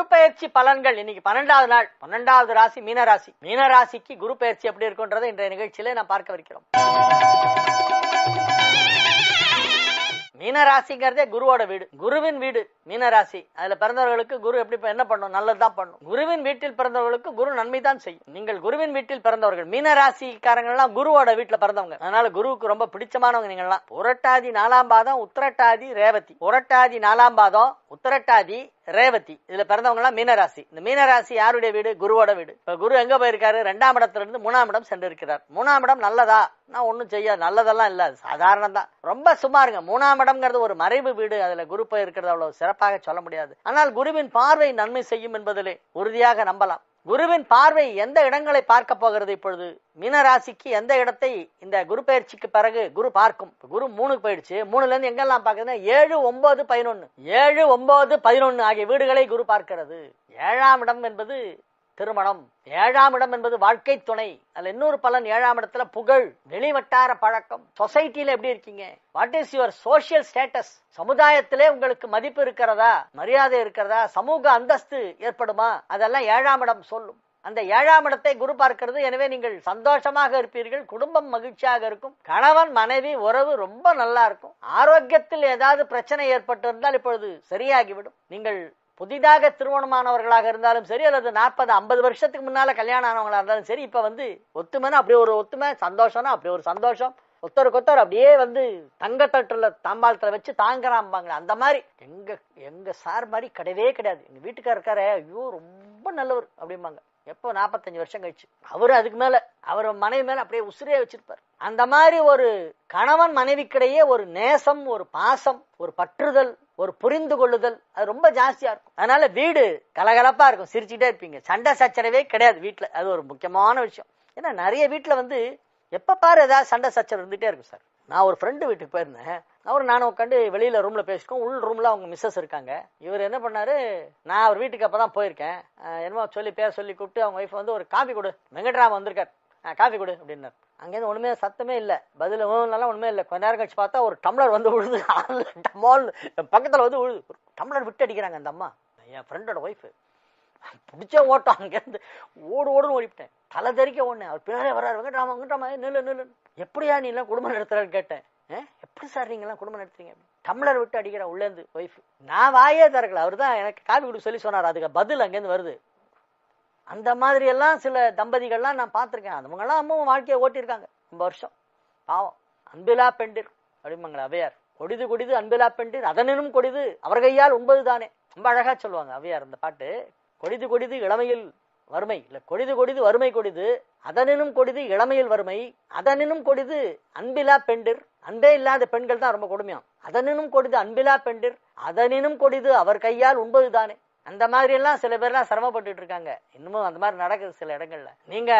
குரு பயிற்சி பலன்கள். இன்னைக்கு பன்னெண்டாவது நாள். பன்னெண்டாவது ராசி மீன ராசி மீன ராசிக்கு குரு பயிற்சி எப்படி இருக்குன்றதை இன்றைய நிகழ்ச்சியில நான் பார்க்க வைக்கிறோம் மீனராசிங்கிறதே குருவோட வீடு. குருவின் வீடு மீனராசி. அதுல பிறந்தவர்களுக்கு குரு எப்படி என்ன பண்ணும்? நல்லதுதான் பண்ணும். குருவின் வீட்டில் பிறந்தவர்களுக்கு குரு நன்மை தான் செய்யும். நீங்கள் குருவின் வீட்டில் பிறந்தவர்கள் மீனராசிக்காரங்க எல்லாம் குருவோட வீட்டுல பிறந்தவங்க. அதனால குருவுக்கு ரொம்ப பிடிச்சமானவங்க நீங்கள்லாம். புரட்டாதி நாலாம் பாதம் உத்திரட்டாதி ரேவதி. புரட்டாதி நாலாம் பாதம் உத்திரட்டாதி ரேவதி. இதுல பிறந்தவங்கெல்லாம் மீனராசி. இந்த மீனராசி யாருடைய வீடு? குருவோட வீடு. இப்ப குரு எங்க போயிருக்காரு? ரெண்டாம் இடத்துல இருந்து மூணாம் இடம் சென்று இருக்கிறார் மூணாம் இடம் நல்லதா? நான் ஒண்ணும் செய்யாது. நல்லதெல்லாம் இல்ல. சாதாரணம் தான். ரொம்ப சும்மா இருங்க. மூணாம் இடம்ங்கிறது ஒரு மறைவு வீடு. அதுல குரு போய் இருக்கிறது அவ்வளவு சிறப்பாக சொல்ல முடியாது. ஆனால் குருவின் பார்வை நன்மை செய்யும் என்பதிலே உறுதியாக நம்பலாம். குருவின் பார்வை எந்த இடங்களை பார்க்க போகிறது இப்பொழுது? மீனராசிக்கு எந்த இடத்தை இந்த குரு பயிற்சிக்கு பிறகு குரு பார்க்கும்? குரு மூணுக்கு போயிடுச்சு. மூணுல இருந்து எங்கெல்லாம் பார்க்குதுன்னா ஏழு ஒன்பது பதினொன்னு. ஏழு ஒன்பது பதினொன்னு ஆகிய வீடுகளை குரு பார்க்கிறது. ஏழாம் இடம் என்பது திருமணம். ஏழாம் இடம் என்பது வாழ்க்கை துணை. அதுல இன்னொரு பலன் ஏழாம் இடத்துல புகழ் வெளிவட்டார பழக்கம். சொசைட்டில எப்படி இருக்கீங்க? What is your social status சமுதாயத்திலே உங்களுக்கு மதிப்பு இருக்கிறதா? மரியாதை இருக்கிறதா? சமூக அந்தஸ்து ஏற்படுமா? அதெல்லாம் ஏழாம் இடம் சொல்லும். அந்த ஏழாம் இடத்தை குரு பார்க்கிறது. எனவே நீங்கள் சந்தோஷமாக இருப்பீர்கள். குடும்பம் மகிழ்ச்சியாக இருக்கும். கணவன் மனைவி உறவு ரொம்ப நல்லா இருக்கும். ஆரோக்கியத்தில் ஏதாவது பிரச்சனை ஏற்பட்டு இருந்தால் இப்பொழுது சரியாகிவிடும். நீங்கள் புதிதாக திருமணமானவர்களாக இருந்தாலும் சரி அல்லது நாற்பது ஐம்பது வருஷத்துக்கு முன்னால கல்யாணம் ஆனவங்களா இருந்தாலும் சரி இப்ப வந்து ஒத்துமைனா அப்படி ஒரு ஒத்துமை சந்தோஷம்னா அப்படி ஒரு சந்தோஷம். ஒத்தருக்கு ஒத்தர் அப்படியே வந்து தங்கத்தட்டுல தாம்பாளத்துல வச்சு தாங்குறாம்பாங்களே அந்த மாதிரி. எங்க எங்க சார் மாதிரி கிடையவே கிடையாது. எங்க வீட்டுக்கார இருக்காரு ஐயோ ரொம்ப நல்லவர் அப்படிம்பாங்க. எப்போ நாற்பத்தஞ்சு வருஷம் கழிச்சு? அவரு அதுக்கு மேல அவர் மனைவி மேல அப்படியே உசிரியே வச்சிருப்பார். அந்த மாதிரி ஒரு கணவன் மனைவிக்கிடையே ஒரு நேசம் ஒரு பாசம் ஒரு பற்றுதல் ஒரு புரிந்து கொள்ளுதல் அது ரொம்ப ஜாஸ்தியா இருக்கும். அதனால வீடு கலகலப்பா இருக்கும். சிரிச்சுட்டே இருப்பீங்க. சண்டை சச்சரவே கிடையாது வீட்டுல அது ஒரு முக்கியமான விஷயம். ஏன்னா நிறைய வீட்டுல வந்து எப்ப பாரு ஏதாவது சண்டை சச்சரவு இருந்துட்டே இருக்கும் சார். நான் ஒரு ஃப்ரெண்டு வீட்டுக்கு போயிருந்தேன். அவர் நானும் உட்காந்து வெளியில் ரூமில் பேசிக்கோம் உள் ரூமில் அவங்க மிஸ்ஸஸ் இருக்காங்க. இவர் என்ன பண்ணாரு? நான் அவர் வீட்டுக்கு அப்போ தான் போயிருக்கேன் என்னமோ சொல்லி பேர் சொல்லி கூப்பிட்டு அவங்க ஒய்ஃப் வந்து ஒரு காஃபி கொடு. வெங்கட்ராமன் வந்திருக்கார். காஃபி கொடு அப்படின்னார். அங்கேருந்து ஒன்றுமே சத்தமே இல்லை. பதில் நல்லா ஒன்றுமே இல்லை. கொஞ்ச நேரம் கழிச்சு பார்த்தா ஒரு டம்ளர் வந்து விழுது டமால் பக்கத்தில் வந்து விழுது டம்ளர் விட்டு அடிக்கிறாங்க அந்த அம்மா. என் ஃப்ரெண்டோட ஒய்ஃப் பிடிச்ச ஓட்டம் அங்கேருந்து ஓடு ஓடுன்னு ஓடிவிட்டேன். தலை தெறிக்க ஓடினேன். அவர் பின்னாலே வர்றாரு வெங்கட்ராமா வெங்கட்ராமா நில்லு நில்லு. எப்படியா நீ எல்லாம் குடும்பம் நடத்துறான்னு கேட்டேன். எப்படி சார் நீங்களாம் குடும்பம் நடத்துறீங்க டம்ளர் விட்டு அடிக்கிற உள்ளேருந்து ஒய்ஃப் நான் வாயே திறக்கல. அவர் தான் எனக்கு காபி கொடுக்க சொல்லி சொன்னார். அதுக்கு பதில் அங்கேருந்து வருது. அந்த மாதிரி எல்லாம் சில தம்பதிகள்லாம் நான் பார்த்திருக்கேன். அதுவங்கெல்லாம் அம்மாவும் வாழ்க்கையை ஓட்டியிருக்காங்க. ரொம்ப வருஷம். பாவம். அன்பிலா பெண்டிர் அப்படிம்பாங்களா அவையார். கொடிது கொடிது அன்பிலா பெண்டிர். அதனினும் கொடிது. அவர் கையால் உண்பது தானே ரொம்ப அழகா சொல்லுவாங்க அவையார் அந்த பாட்டு. கொடிது கொடிது இளமையில் வறுமை. இல்ல கொடிது கொடிது வறுமை கொடிது அதனினும் கொடிது இளமையில் வறுமை அதனினும் கொடிது அன்பிலா பெண்டிர். அன்பே இல்லாத பெண்கள் தான் ரொம்ப கொடுமையாம். அதனினும் கொடிது அன்பிலா பெண்டிர் அதனினும் கொடிது அவர் கையால் உண்பது தானே அந்த மாதிரி எல்லாம் சில பேர்லாம் சிரமப்பட்டு இருக்காங்க. இன்னமும் அந்த மாதிரி நடக்குது சில இடங்கள்ல. நீங்க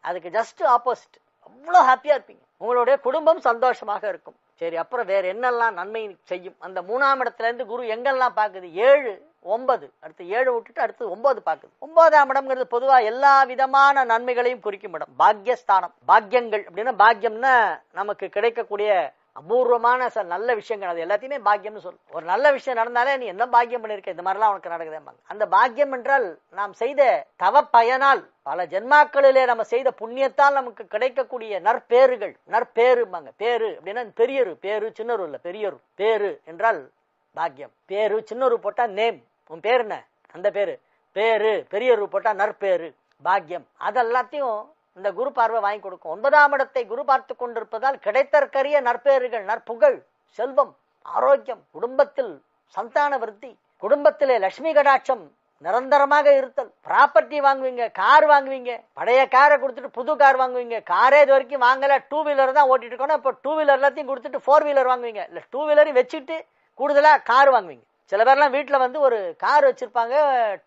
அதுக்கு ஜஸ்ட் ஆப்போசிட் அவ்வளவு ஹாப்பியா இருப்பீங்க. உங்களுடைய குடும்பம் சந்தோஷமாக இருக்கும். சரி அப்புறம் வேற என்னெல்லாம் நன்மை செய்யும்? அந்த மூணாம் இடத்துல இருந்து குரு எங்கெல்லாம் பாக்குது ஏழு. ஒன்பது. அடுத்து ஏழு விட்டுட்டு அடுத்து ஒன்பது பாக்குது ஒன்பதாம் இடம்ங்கிறது பொதுவா எல்லா விதமான நன்மைகளையும் குறிக்கும் இடம். பாக்யஸ்தானம் பாக்கியங்கள் அப்படின்னா பாக்கியம்னா நமக்கு கிடைக்கக்கூடிய அபூர்வமான சில நல்ல விஷயங்கள். அது எல்லாத்தையுமே பாக்கியம்னு சொல்லு ஒரு நல்ல விஷயம் நடந்தாலே நீ என்ன பாக்கியம் பண்ணிருக்க? இந்த மாதிரிலாம் உனக்கு நடக்குதே அந்த பாக்கியம் என்றால் நாம் செய்த தவ பயனால் பல ஜென்மாக்களிலே நம்ம செய்த புண்ணியத்தால் நமக்கு கிடைக்கக்கூடிய நற்பேறுகள். நற்பேரும்பாங்க பேரு அப்படின்னா பெரியரு. பேரு சின்னரு இல்லை. பெரியரு. பேரு என்றால் பாக்கியம். பேரு சின்னரு போட்டா நேம் உன் பேர் என்ன? அந்த பேரு. பேரு பெரியரு போட்டா நற்பேரு. பாக்கியம். அதெல்லாத்தையும் இந்த குரு பார்வை வாங்கி கொடுக்கும். ஒன்பதாம் இடத்தை குரு பார்த்து கொண்டிருப்பதால் கிடைத்தற்கரிய நற்பேறுகள் நற்புகழ் செல்வம் ஆரோக்கியம் குடும்பத்தில் சந்தான விருத்தி குடும்பத்திலே லட்சுமி கடாட்சம் நிரந்தரமாக இருத்தல். ப்ராப்பர்ட்டி வாங்குவீங்க கார் வாங்குவீங்க பழைய காரை கொடுத்துட்டு புது கார் வாங்குவீங்க. காரே இது வரைக்கும் வாங்கல டூ வீலர் தான் ஓட்டிட்டு இருக்கோம். இப்போ டூ வீலர் எல்லாத்தையும் கொடுத்துட்டு ஃபோர் வீலர் வாங்குவீங்க. இல்லை டூ வீலரையும் வச்சுட்டு கூடுதலாக கார் வாங்குவீங்க. சில பேர்லாம் வீட்டில் வந்து ஒரு கார் வச்சிருப்பாங்க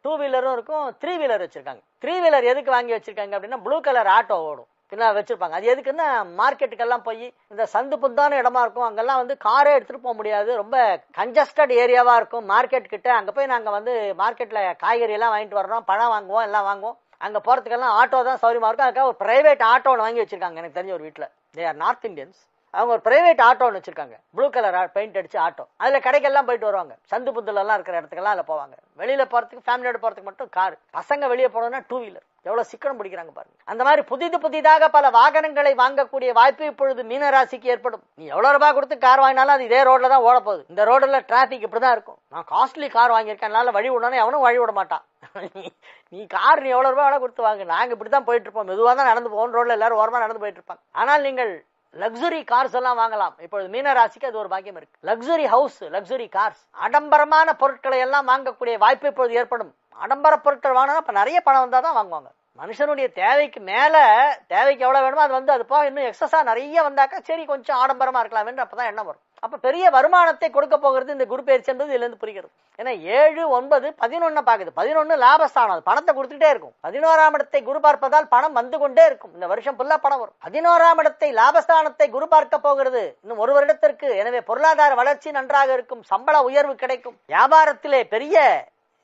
டூ வீலரும் இருக்கும் த்ரீ வீலர் வச்சிருக்காங்க. த்ரீ வீலர் எதுக்கு வாங்கி வச்சிருக்காங்க அப்படின்னா ப்ளூ கலர் ஆட்டோ ஓடும். பின்னா வச்சிருப்பாங்க. அது எதுக்குன்னா மார்க்கெட்டுக்கெல்லாம் போய் இந்த சந்து புந்தான இடமா இருக்கும். அங்கெல்லாம் வந்து காரே எடுத்துகிட்டு போக முடியாது. ரொம்ப கஞ்சஸ்டட் ஏரியாவாக இருக்கும். மார்க்கெட் கிட்ட அங்கே போய் நாங்கள் வந்து மார்க்கெட்டில் காய்கறி எல்லாம் வாங்கிட்டு வர்றோம் பழம் வாங்குவோம் எல்லாம் வாங்குவோம். அங்கே போகிறதுக்கெல்லாம் ஆட்டோ தான் சௌரியமாக இருக்கும். அதுக்காக ஒரு ப்ரைவேட் ஆட்டோ ஒன்று வாங்கி வச்சிருக்காங்க எனக்கு தெரிஞ்ச ஒரு வீட்டில் தே ஆர் நார்த் இந்தியன்ஸ் அவங்க ஒரு பிரைவேட் ஆட்டோன்னு வச்சிருக்காங்க. ப்ளூ கலர் பெயிண்ட் அடிச்சு ஆட்டோ அதில் கடைக்கெல்லாம் போயிட்டு வருவாங்க. சந்து புத்துல இருக்கிற இடத்துக்கெல்லாம் அதில் போவாங்க. வெளியில் போகிறதுக்கு ஃபேமிலியோட போகிறதுக்கு மட்டும் கார் பசங்க வெளியே போனோம்னா டூ வீலர் எவ்வளோ சிக்கனம் பிடிக்கிறாங்க பாருங்க. அந்த மாதிரி புதிது புதிதாக பல வாகனங்களை வாங்கக்கூடிய வாய்ப்பு இப்பொழுது மீனராசிக்கு ஏற்படும். நீ எவ்வளோ ரூபாய் கொடுத்து கார் வாங்கினாலும் அது இதே ரோட்டில் தான் ஓட போகுது இந்த டிராஃபிக் இப்படி தான் இருக்கும். நான் காஸ்ட்லி கார் வாங்கியிருக்கேன். என்னால் வழி விடணும் எவனும் வழி விட மாட்டான். நீ- நீ கார் நீ எவ்வளோ ரூபாய் வேணா கொடுத்து வாங்க. நாங்கள் இப்படி தான் போயிட்டு இருப்போம். மெதுவாக தான் நடந்து போவோம். ரோட்டில் எல்லாரும் ஓரமாக நடந்து போயிட்டு இருப்பாங்க. ஆனால் நீங்கள் லக்ஸுரி கார்ஸ் எல்லாம் வாங்கலாம். இப்பொழுது மீனராசிக்கு அது ஒரு பாக்கியம் இருக்கு. லக்ஸுரி ஹவுஸ் லக்ஸுரி கார்ஸ் ஆடம்பரமான பொருட்களை எல்லாம் வாங்கக்கூடிய வாய்ப்பு இப்பொழுது ஏற்படும். ஆடம்பர பொருட்கள் வாங்கினா இப்ப நிறைய பணம் வந்தா தான் வாங்குவாங்க. மனுஷனுடைய தேவைக்கு மேல தேவைக்கு எவ்வளவு வேணுமோ அது வந்து அது போக இன்னும் எக்ஸஸா நிறைய வந்தாக்கா சரி கொஞ்சம் ஆடம்பரமா இருக்கலாம் அப்போ அப்பதான் எண்ணம் வரும். அப்ப பெரிய வருமானத்தை கொடுக்க போகிறது இந்த குரு பயிற்சி என்பது இதுல இருந்து புரிகிறது. ஏன்னா ஏழு ஒன்பது பதினொன்னு பாக்குது. பதினொன்னு லாபஸ்தானம். அது பணத்தை கொடுத்துட்டே இருக்கும். பதினோராம் இடத்தை குரு பார்ப்பதால் பணம் வந்து கொண்டே இருக்கும். இந்த வருஷம் ஃபுல்லா பணம் வரும். பதினோராம் இடத்தை லாபஸ்தானத்தை குரு பார்க்க போகிறது. இன்னும் ஒரு வருடத்திற்கு. எனவே பொருளாதார வளர்ச்சி நன்றாக இருக்கும். சம்பள உயர்வு கிடைக்கும். வியாபாரத்திலே பெரிய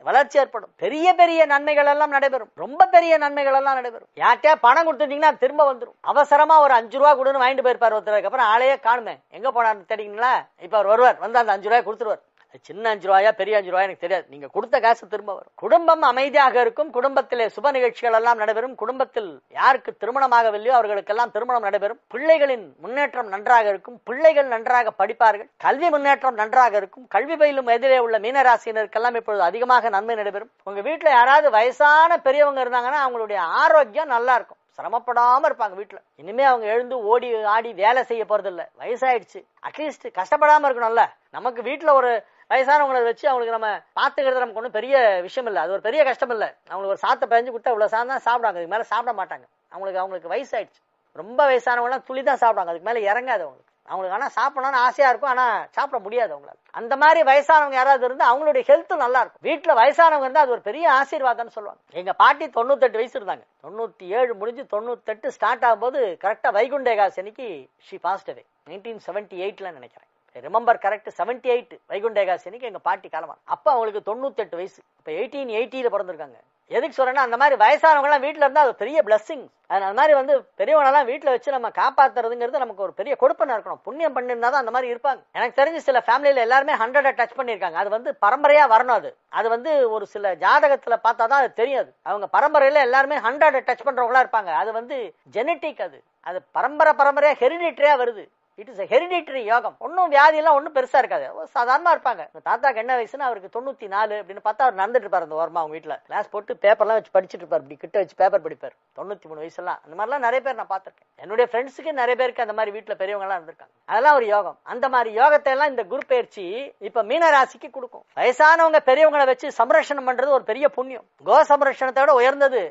வளர்ச்சி ஏற்படும். பெரிய பெரிய நன்மைகள் எல்லாம் நடைபெறும். ரொம்ப பெரிய நன்மைகள் எல்லாம் நடைபெறும். யார்கிட்டயா பணம் கொடுத்துட்டீங்கன்னா திரும்ப வந்துடும் அவசரமா ஒரு அஞ்சு ரூபா கொடுன்னு வாங்கிட்டு போயிருப்பார் ஒருத்தருக்கு அப்புறம் ஆளையே காணுமே. எங்க போனார்னு தெரியுங்களா? இப்ப அவர் வருவார். வந்து அந்த அஞ்சு ரூபாய் கொடுத்துருவார். சின்ன அஞ்சு ரூபாயா பெரிய அஞ்சு ரூபாயா எனக்கு தெரியாது. நீங்க கொடுத்த காசு திரும்ப வரும். குடும்பம் அமைதியாக இருக்கும். குடும்பத்திலே சுப நிகழ்ச்சிகள் எல்லாம் நடைபெறும். குடும்பத்தில் யாருக்கு திருமணமாகவில்லையோ அவர்களுக்கெல்லாம் திருமணம் நடைபெறும். பிள்ளைகளின் முன்னேற்றம் நன்றாக இருக்கும். பிள்ளைகள் நன்றாக படிப்பார்கள். கல்வி முன்னேற்றம் நன்றாக இருக்கும். கல்வி பயிலும் எதிரே உள்ள மீனராசினருக்கெல்லாம் இப்பொழுது அதிகமாக நன்மை நடைபெறும். உங்க வீட்டுல யாராவது வயசான பெரியவங்க இருந்தாங்கன்னா அவங்களுடைய ஆரோக்கியம் நல்லா இருக்கும். சிரமப்படாம இருப்பாங்க வீட்டுல இனிமே அவங்க எழுந்து ஓடி ஆடி வேலை செய்ய போறது இல்ல வயசாயிடுச்சு அட்லீஸ்ட் கஷ்டப்படாம இருக்கணும்ல. நமக்கு வீட்டுல ஒரு வயசானவங்களை வச்சு அவங்களுக்கு நம்ம பார்த்துக்கிறது நமக்கு ஒன்றும் பெரிய விஷயம் இல்லை. அது ஒரு பெரிய கஷ்டம் இல்லை. அவங்களுக்கு ஒரு சாத்தை பயஞ்சு கொடுத்தா இவ்வளவு சாதம் தான் சாப்பிடுவாங்க. அதுக்கு மேலே சாப்பிட மாட்டாங்க. அவங்களுக்கு அவங்களுக்கு வயசாயிடுச்சு. ரொம்ப வயசானவங்களாம் துளி தான் சாப்பிடுவாங்க. அதுக்கு மேலே இறங்காது அவங்களுக்கு. அவங்களுக்கு ஆனால் சாப்பிடணும்னு ஆசையாக இருக்கும். ஆனால் சாப்பிட முடியாது அவங்களால. அந்த மாதிரி வயசானவங்க யாராவது இருந்தால் அவங்களுடைய ஹெல்த்து நல்லா இருக்கும். வீட்டில் வயசானவங்க இருந்தால் அது ஒரு பெரிய ஆசீர்வாதம்னு சொல்லுவாங்க. எங்கள் பாட்டி தொண்ணூத்தெட்டு வயசு இருந்தாங்க. தொண்ணூற்றி ஏழு முடிஞ்சு தொண்ணூத்தெட்டு ஸ்டார்ட் ஆகும்போது கரெக்டாக வைகுண்ட அன்னைக்கு she passed away nineteen seventy எயிட்ல நினைக்கிறேன். Remember correct seventy eight Vaikunta Ekadasi எங்கள் பாட்டி காலமாக அப்போ அவங்களுக்கு தொண்ணூத்தெட்டு வயசு. இப்போ எயிட்டீன் எயிட்டியில் பிறந்திருக்காங்க. எதுக்கு சொல்கிறேன்னா அந்த மாதிரி வயசானவங்களாம் வீட்டில் இருந்தால் அது பெரிய பிளஸ்ஸிங் அந்த மாதிரி வந்து பெரியவங்களெல்லாம் வீட்டில் வச்சு நம்ம காப்பாத்துறதுங்கிறது நமக்கு ஒரு பெரிய கொடுப்பனை இருக்கணும். புண்ணியம் பண்ணிருந்தா தான் அந்த மாதிரி இருப்பாங்க. எனக்கு தெரிஞ்சு சில ஃபேமிலியில் எல்லாருமே ஹண்ட்ரட் டச் பண்ணியிருக்காங்க. அது வந்து பரம்பரையாக வரணும் அது. அது வந்து ஒரு சில ஜாதகத்தில் பார்த்தா தான் அது தெரியாது. அவங்க பரம்பரையில் எல்லாருமே ஹண்ட்ரடை டச் பண்ணுறவங்களா இருப்பாங்க. அது வந்து ஜெனட்டிக் அது. அது பரம்பரை பரம்பரையாக ஹெரிடிட்டரியாக வருது. இட் இஸ் ஹெரிடிட்டரி யோகம். ஒன்றும் வியாதி எல்லாம் ஒன்றும் பெருசாக இருக்காது ஒரு இருப்பாங்க. தாத்தாக்கு என்ன வயசுன்னு அவருக்கு தொண்ணூற்றி நாலு அப்படின்னு பார்த்தா அவர் நடந்துட்டு இருப்பார் அந்த ஓரமாக அவங்க வீட்டில். கிளாஸ் போட்டு பேப்பர்லாம் வச்சு படிச்சுட்டு இருப்பார். இப்படி கிட்ட வச்சு பேப்பர் படிப்பார். தொண்ணூற்றி மூணு வயசுலாம். அந்த மாதிரிலாம் நிறைய பேர் நான் பார்த்துருக்கேன். என்னுடைய ஃப்ரெண்ட்ஸுக்கு நிறைய பேருக்கு அந்த மாதிரி வீட்டில் பெரியவங்கலாம் இருந்திருக்காங்க. அதெல்லாம் ஒரு யோகம். அந்த மாதிரி யோகத்தை எல்லாம் இந்த குரு பயிற்சி இப்போ மீனராசிக்கு கொடுக்கும். வயசானவங்க பெரியவங்களை வச்சு சம்ரட்சணம் பண்ணுறது ஒரு பெரிய புண்ணியம். கோ சம்ரட்சணத்தை விட உயர்ந்தது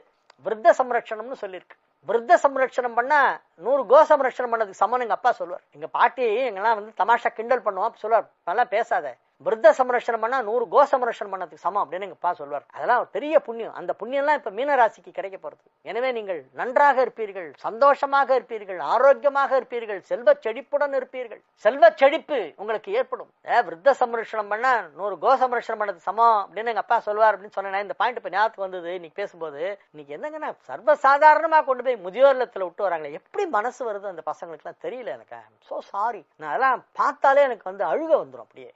விருத்த சம்ரட்சணம்னு சொல்லியிருக்கு. விருத்த சம்ரட்சணம் பண்ணா நூறு கோ சம்ரட்சணம் பண்ணதுக்கு சமம் எங்க அப்பா சொல்லுவார். எங்க பாட்டி எங்கெல்லாம் வந்து தமாஷா கிண்டல் பண்ணுவோம் சொல்லுவார். நல்லா பேசாத. விருத்த சமரட்சணம் பண்ணா நூறு கோ சமரட்சணம் பண்ணதுக்கு சமம் அப்படின்னு எங்க சொல்வார். சொல்லுவார் அதெல்லாம் பெரிய புண்ணியம். அந்த புண்ணியம் எல்லாம் இப்ப மீனராசிக்கு கிடைக்க போறது. எனவே நீங்கள் நன்றாக இருப்பீர்கள் சந்தோஷமாக இருப்பீர்கள் ஆரோக்கியமாக இருப்பீர்கள் செல்வ செழிப்புடன் இருப்பீர்கள். செல்வ செழிப்பு உங்களுக்கு ஏற்படும். விருத்த சமரட்சணம் பண்ணா நூறு கோ சமரட்சணம் பண்ணது சமம் அப்படின்னு எங்க அப்பா சொல்லுவார் அப்படின்னு சொன்னேன். இந்த பாயிண்ட் இப்ப ஞாபகத்துக்கு வந்தது. இன்னைக்கு பேசும்போது இன்னைக்கு என்னங்கன்னா சர்வசாதாரணமா கொண்டு போய் முதியோர் இல்லத்துல விட்டு வராங்களே. எப்படி மனசு வருது அந்த பசங்களுக்கு எல்லாம் தெரியல எனக்கு. சோ சாரி நான் அதெல்லாம் பார்த்தாலே எனக்கு வந்து அழுக வந்துடும் அப்படியே.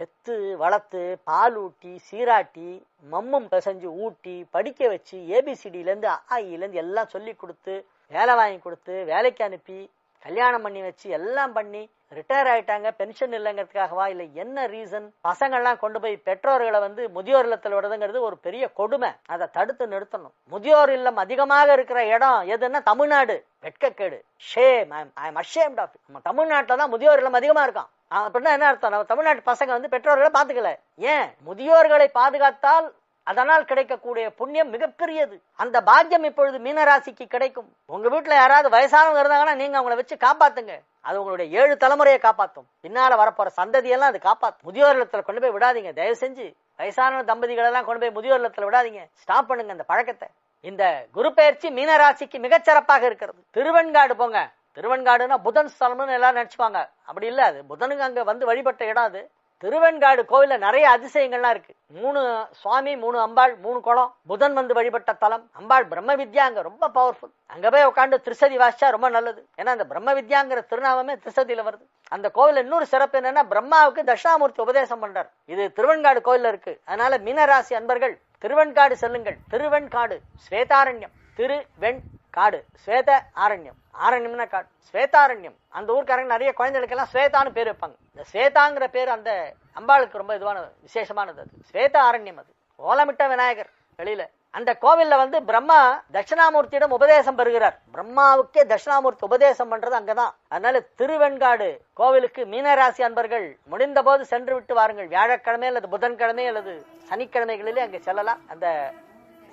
பெத்து வளர்த்து பால் ஊட்டி சீராட்டி மம்மம் பிசைஞ்சு ஊட்டி படிக்க வச்சு ஏபிசிடியிலேருந்து ஆயிலேருந்து e எல்லாம் சொல்லி கொடுத்து வேலை வாங்கி கொடுத்து வேலைக்கு அனுப்பி கல்யாணம் பண்ணி வச்சு எல்லாம் பண்ணி ரிட்டையர் ஆயிட்டாங்க பென்ஷன் இல்லைங்கிறதுக்காகவா? இல்லை என்ன ரீசன்? பசங்கள்லாம் கொண்டு போய் பெற்றோர்களை வந்து முதியோர் இல்லத்தில் விடுறதுங்கிறது ஒரு பெரிய கொடுமை. அதை தடுத்து நிறுத்தணும். முதியோர் இல்லம் அதிகமாக இருக்கிற இடம் எதுன்னா Tamil Nadu. வெட்கக்கேடு. Shame I am ashamed of நம்ம தமிழ்நாட்டில் தான் முதியோர் இல்லம் அதிகமாக இருக்கான் அப்படின்னா என்ன அர்த்தம்? நம்ம தமிழ்நாட்டு பசங்க வந்து பெற்றோர்களை பாத்துக்கல ஏன்? முதியோர்களை பாதுகாத்தால் அதனால் கிடைக்கக்கூடிய புண்ணியம் மிகப்பெரியது. அந்த பாக்கியம் இப்பொழுது மீனராசிக்கு கிடைக்கும். உங்க வீட்டுல யாராவது வயசானவங்க இருந்தாங்கன்னா நீங்க அவங்கள வச்சு காப்பாத்துங்க. அது உங்களுடைய ஏழு தலைமுறையை காப்பாத்தும். பின்னால வரப்போற சந்ததியெல்லாம் அது காப்பாத்தும். முதியோர் இல்லத்துல கொண்டு போய் விடாதீங்க. தயவு செஞ்சு வயசான தம்பதிகளெல்லாம் கொண்டு போய் முதியோர் இல்லத்துல விடாதீங்க. ஸ்டாப் பண்ணுங்க அந்த பழக்கத்தை. இந்த குரு பயிற்சி மீனராசிக்கு மிகச்சிறப்பாக இருக்கிறது. திருவெண்காடு போங்க. திருவெண்காடுனா புதன் ஸ்தலம்னு எல்லாரும் நினைச்சுப்பாங்க. அப்படி இல்ல அது புதனுக்கு அங்க வந்து வழிபட்ட இடம் அது. திருவெண்காடு கோவிலில் நிறைய அதிசயங்கள்லாம் இருக்கு. மூணு சுவாமி மூணு அம்பாள் மூணு குளம் புதன் வந்து வழிபட்ட தலம் அம்பாள் பிரம்ம வித்யா அங்க ரொம்ப பவர்ஃபுல் அங்க போய் உட்காந்து திருசதி வாசிச்சா ரொம்ப நல்லது. ஏன்னா அந்த பிரம்ம வித்யாங்கிற திருநாமமே திருசதியில் வருது. அந்த கோவில் இன்னொரு சிறப்பு என்னன்னா பிரம்மாவுக்கு தட்சிணாமூர்த்தி உபதேசம் பண்றார். இது திருவெண்காடு கோயில்ல இருக்கு. அதனால மீனராசி அன்பர்கள் திருவெண்காடு செல்லுங்கள். திருவெண்காடு ஸ்வேதாரண்யம் திரு வெண் காடு. ஸ்வேத ஆரண்யம். ஆரண்யம்னா காடு. ஸ்வேதாரண்யம். அந்த ஊருக்காரங்க நிறைய குழந்தைகளுக்கெல்லாம் ஸ்வேதான்னு பேர் வைப்பாங்க. இந்த ஸ்வேதாங்கிற பேர் அந்த அம்பாளுக்கு ரொம்ப இதுவான விசேஷமானது அது. ஸ்வேத ஆரண்யம் அது. ஓலமிட்ட விநாயகர் வெளியில. அந்த கோவில்ல வந்து பிரம்மா தட்சிணாமூர்த்தியிடம் உபதேசம் பெறுகிறார். பிரம்மாவுக்கே தட்சிணாமூர்த்தி உபதேசம் பண்றது அங்கதான். அதனால திருவெண்காடு கோவிலுக்கு மீனராசி அன்பர்கள் முடிந்த போது சென்று விட்டு வாருங்கள். வியாழக்கிழமை அல்லது புதன்கிழமை அல்லது சனிக்கிழமைகளிலே அங்கே செல்லலாம். அந்த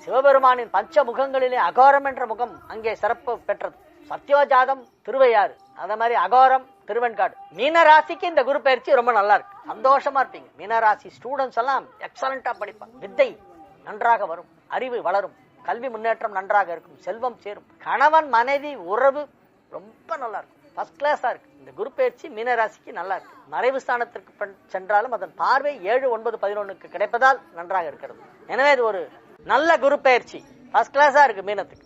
சிவபெருமானின் பஞ்ச முகங்களிலே அகோரம் என்ற முகம் அங்கே சிறப்பு பெற்றது. சத்யோஜாதம் திருவையாறு. அத மாதிரி அகோரம் திருவெண்காடு. மீனராசிக்கு இந்த குரு பயிற்சி ரொம்ப நல்லா இருக்கு. சந்தோஷமா இருப்பீங்க. மீனராசி ஸ்டூடெண்ட்ஸ் எல்லாம் எக்ஸலண்டா படிப்பாங்க. வித்தை நன்றாக வரும். அறிவு வளரும். கல்வி முன்னேற்றம் நன்றாக இருக்கும். செல்வம் சேரும். கணவன் மனைவி உறவு ரொம்ப நல்லா இருக்கும். ஃபர்ஸ்ட் கிளாஸா இருக்கு. இந்த குரு பயிற்சி மீனராசிக்கு நல்லா இருக்கு. மறைவு ஸ்தானத்திற்கு சென்றாலும் அதன் பார்வை ஏழு ஒன்பது பதினொன்னுக்கு கிடைப்பதால் நன்றாக இருக்கிறது. எனவே இது ஒரு நல்ல குரு பயிற்சி ஃபர்ஸ்ட் கிளாஸா இருக்கு மீனத்துக்கு.